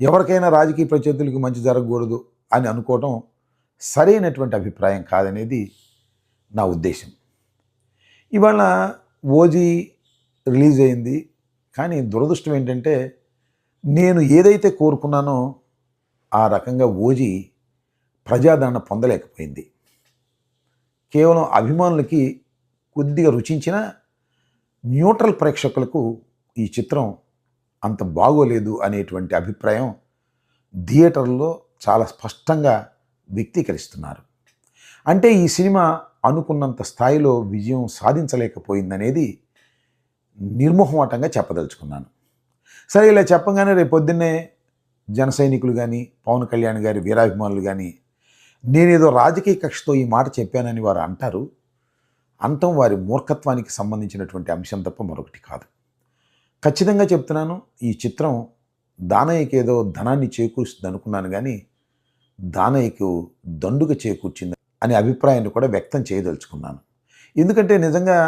ఎవరికైనా రాజకీయ ప్రత్యర్థులకి మంచి జరగకూడదు అని అనుకోవడం సరైనటువంటి అభిప్రాయం కాదనేది నా ఉద్దేశం. ఇవాళ ఓజీ రిలీజ్ అయింది. కానీ దురదృష్టం ఏంటంటే నేను ఏదైతే కోరుకున్నానో ఆ రకంగా ఓజీ ప్రజాదరణ పొందలేకపోయింది. కేవలం అభిమానులకి కొద్దిగా రుచించిన న్యూట్రల్ ప్రేక్షకులకు ఈ చిత్రం అంత బాగోలేదు అనేటువంటి అభిప్రాయం థియేటర్లో చాలా స్పష్టంగా వ్యక్తీకరిస్తున్నారు. అంటే ఈ సినిమా అనుకున్నంత స్థాయిలో విజయం సాధించలేకపోయిందనేది నిర్మోహమాటంగా చెప్పదలుచుకున్నాను. సరే ఇలా చెప్పగానే రేపు పొద్దున్నే జన సైనికులు కానీ పవన్ కళ్యాణ్ గారి వీరాభిమానులు కానీ నేనేదో రాజకీయ కక్షతో ఈ మాట చెప్పానని వారు అంటారు. అంతం వారి మూర్ఖత్వానికి సంబంధించినటువంటి అంశం తప్ప మరొకటి కాదు. ఖచ్చితంగా చెప్తున్నాను ఈ చిత్రం దానయ్యకి ఏదో ధనాన్ని చేకూరుస్తుంది అనుకున్నాను కానీ దానయ్యకు దండుగ చేకూర్చింది అనే అభిప్రాయాన్ని కూడా వ్యక్తం చేయదలుచుకున్నాను. ఎందుకంటే నిజంగా